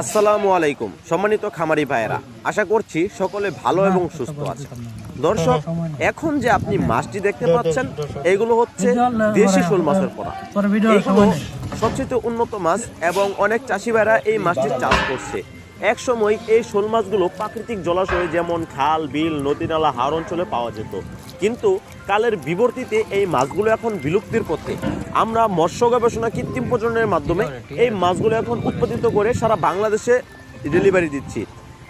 আসসালামু আলাইকুম, সম্মানিত খামারি ভাইয়েরা। আশা করছি সকলে ভালো এবং সুস্থ আছে দর্শক, এখন যে আপনি মাছটি দেখতে পাচ্ছেন, এগুলো হচ্ছে দেশি শোল মাছের পড়া। সবচেয়ে উন্নত মাছ এবং অনেক চাষি ভাইরা এই মাছটি চাষ করছে। এক সময় এই শোল মাছগুলো প্রাকৃতিক জলাশয়ে যেমন খাল, বিল নদী নালা হাওর অঞ্চলে পাওয়া যেত। কিন্তু কালের বিবর্তিতে এই মাছগুলো এখন বিলুপ্তির পথে। আমরা মৎস্য গবেষণা কৃত্রিম প্রজননের মাধ্যমে এই মাছগুলো এখন উৎপাদিত করে সারা বাংলাদেশে ডেলিভারি দিচ্ছি।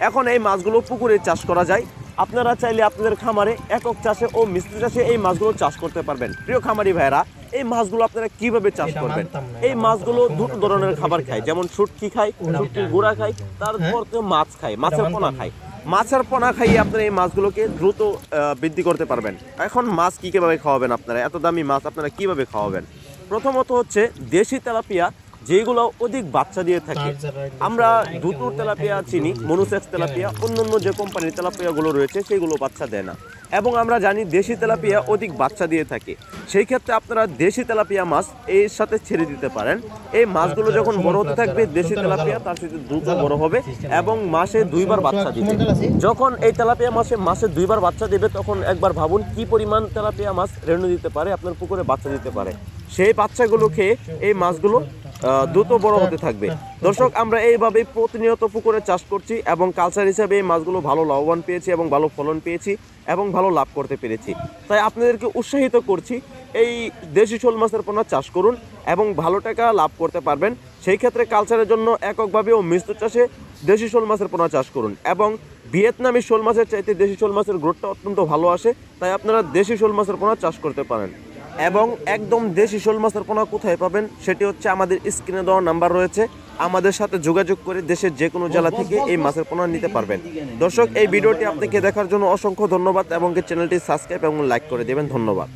এখন এই মাছগুলো পুকুরে চাষ করা যায়। আপনারা চাইলে আপনাদের খামারে একক চাষে ও মিশ্র চাষে এই মাছগুলো চাষ করতে পারবেন। প্রিয় খামারি ভাইরা এই মাছগুলো আপনারা কীভাবে চাষ করবেন? এই মাছগুলো দুটো ধরনের খাবার খায় যেমন শুটকি খায় শুটকির গুঁড়া খায় তারপর তো মাছ খায় মাছের পোনা খায়। মাছের পোনা খাইয়ে আপনারা এই মাছগুলোকে দ্রুত বৃদ্ধি করতে পারবেন। এখন মাছ কী কীভাবে খাওয়াবেন আপনারা? এত দামি মাছ আপনারা কীভাবে খাওয়াবেন? প্রথমত হচ্ছে দেশি তেলাপিয়া যেগুলো অধিক বাচ্চা দিয়ে থাকে। আমরা দুটোর তেলাপিয়া চিনি মনুসেক্স তেলাপিয়া। অন্য অন্য যে কোম্পানির তেলাপিয়াগুলো রয়েছে সেগুলো বাচ্চা দেয় না। এবং আমরা জানি দেশি তেলাপিয়া অধিক বাচ্চা দিয়ে থাকে। সেই ক্ষেত্রে আপনারা দেশি তেলাপিয়া মাছ এর সাথে ছেড়ে দিতে পারেন। এই মাছগুলো যখন বড় হতে থাকবে দেশি তেলাপিয়া তার সাথে দ্রুত বড় হবে এবং মাসে দুইবার বাচ্চা দিবে। যখন এই তেলাপিয়া মাসে মাসে দুইবার বাচ্চা দেবে তখন একবার ভাবুন কি পরিমাণ তেলাপিয়া মাছ রেণু দিতে পারে আপনার পুকুরে বাচ্চা দিতে পারে। সেই বাচ্চাগুলো খেয়ে এই মাছগুলো দ্রুত বড় হতে থাকবে। দর্শক, আমরা এইভাবে প্রতিনিয়ত পুকুরে চাষ করছি এবং কালচার হিসাবে এই মাছগুলো ভালো লাভবান পেয়েছি এবং ভালো ফলন পেয়েছি এবং ভালো লাভ করতে পেরেছি। তাই আপনাদেরকে উৎসাহিত করছি, এই দেশি শোল মাছের পোনা চাষ করুন এবং ভালো টাকা লাভ করতে পারবেন। সেই ক্ষেত্রে কালচারের জন্য এককভাবে ও মিশ্র চাষে দেশি শোল মাছের পোনা চাষ করুন এবং ভিয়েতনামি শোল মাছের চাইতে দেশি শোল মাছের গ্রোথটা অত্যন্ত ভালো আসে, তাই আপনারা দেশি শোল মাছের পোনা চাষ করতে পারেন। এবং একদম দেশি শোল মাছের পোনা কোথায় পাবেন সেটি হচ্ছে আমাদের স্ক্রিনে দেওয়া নাম্বার রয়েছে। আমাদের সাথে যোগাযোগ করে দেশের যে কোনো জেলা থেকে এই মাছের পোনা নিতে পারবেন। দর্শক এই ভিডিওটি আপনাকে দেখার জন্য অসংখ্য ধন্যবাদ এবং চ্যানেলটি সাবস্ক্রাইব এবং লাইক করে দেবেন। ধন্যবাদ।